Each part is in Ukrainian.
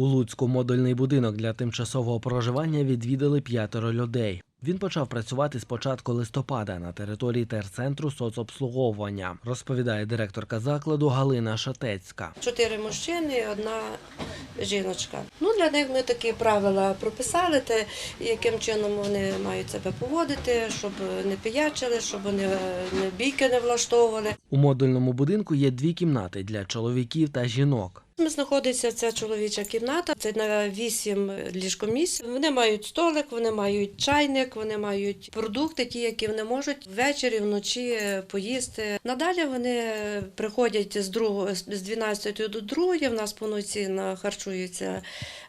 У Луцьку модульний будинок для тимчасового проживання відвідали п'ятеро людей. Він почав працювати з початку листопада на території терцентру соцобслуговування, розповідає директорка закладу Галина Шатецька. Чотири мужчини, одна жіночка. Ну для них ми такі правила прописали, те, яким чином вони мають себе поводити, щоб не пиячили, щоб вони не бійки не влаштовували. У модульному будинку є дві кімнати для чоловіків та жінок. Ми знаходиться ця чоловіча кімната. Це на вісім ліжкомісць. Вони мають столик, вони мають чайник, вони мають продукти, ті, які вони можуть ввечері, вночі поїсти. Надалі вони приходять з другого з 12 до 2, В нас повноцінно харчуються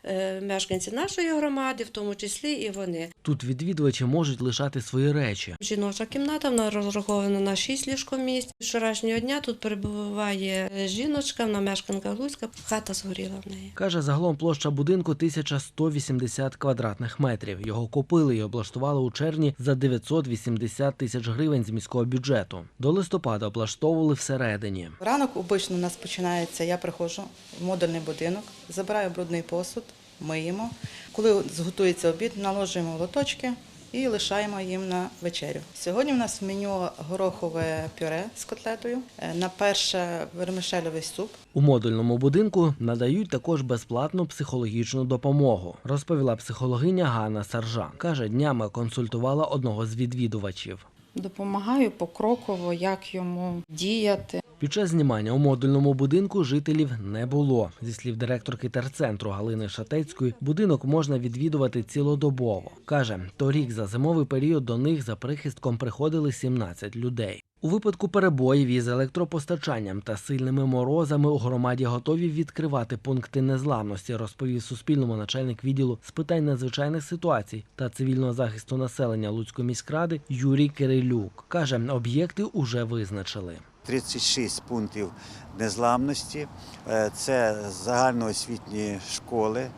е, мешканці нашої громади, в тому числі і вони. Тут відвідувачі можуть лишати свої речі. Жіноча кімната вона розрахована на 6 ліжкомісць. Вчорашнього дня тут перебуває жіночка, вона мешканка Луцька. Хата згоріла в неї. Каже, загалом площа будинку 1180 квадратних метрів. Його купили і облаштували у червні за 980 тисяч гривень з міського бюджету. До листопада облаштовували всередині. Ранок обично у нас починається. Я приходжу в модульний будинок, забираю брудний посуд, миємо. Коли зготується обід, наложуємо лоточки і лишаємо їм на вечерю. Сьогодні в нас в меню горохове пюре з котлетою, е, на перше вермишельовий суп. У модульному будинку надають також безплатну психологічну допомогу, розповіла психологиня Ганна Саржан. Каже, днями консультувала одного з відвідувачів. Допомагаю покроково, як йому діяти. Під час знімання у модульному будинку жителів не було. Зі слів директорки терцентру Галини Шатецької, будинок можна відвідувати цілодобово. Каже, торік за зимовий період до них за прихистком приходили 17 людей. У випадку перебоїв із електропостачанням та сильними морозами у громаді готові відкривати пункти незламності, розповів Суспільному начальник відділу з питань надзвичайних ситуацій та цивільного захисту населення Луцької міськради Юрій Кирилюк. Каже, об'єкти уже визначили. 36 пунктів незламності. Е, Це загальноосвітні школи,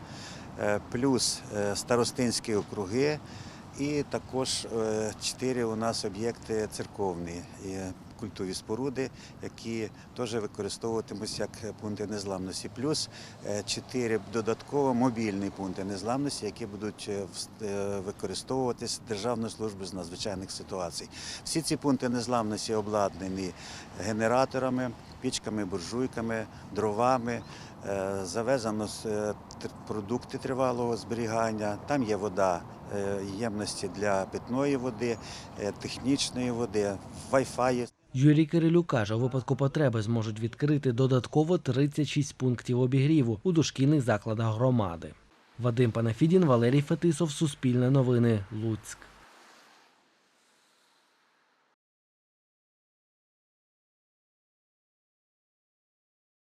е, плюс е, старостинські округи, і також 4 у нас об'єкти церковні культові споруди, які теж використовуватимуться як пункти незламності. Плюс 4 додатково мобільні пункти незламності, які будуть е, е, використовуватись Державною службою з надзвичайних ситуацій. Всі ці пункти незламності обладнані генераторами, пічками, буржуйками, дровами. Е, Завезено з, е, тр- продукти тривалого зберігання. Там є вода, е, ємності для питної води, е, технічної води, Wi-Fi. Юрій Кирилюк каже, у випадку потреби зможуть відкрити додатково 36 пунктів обігріву у дошкільних закладах громади. Вадим Панафідін, Валерій Фетисов, Суспільне новини, Луцьк.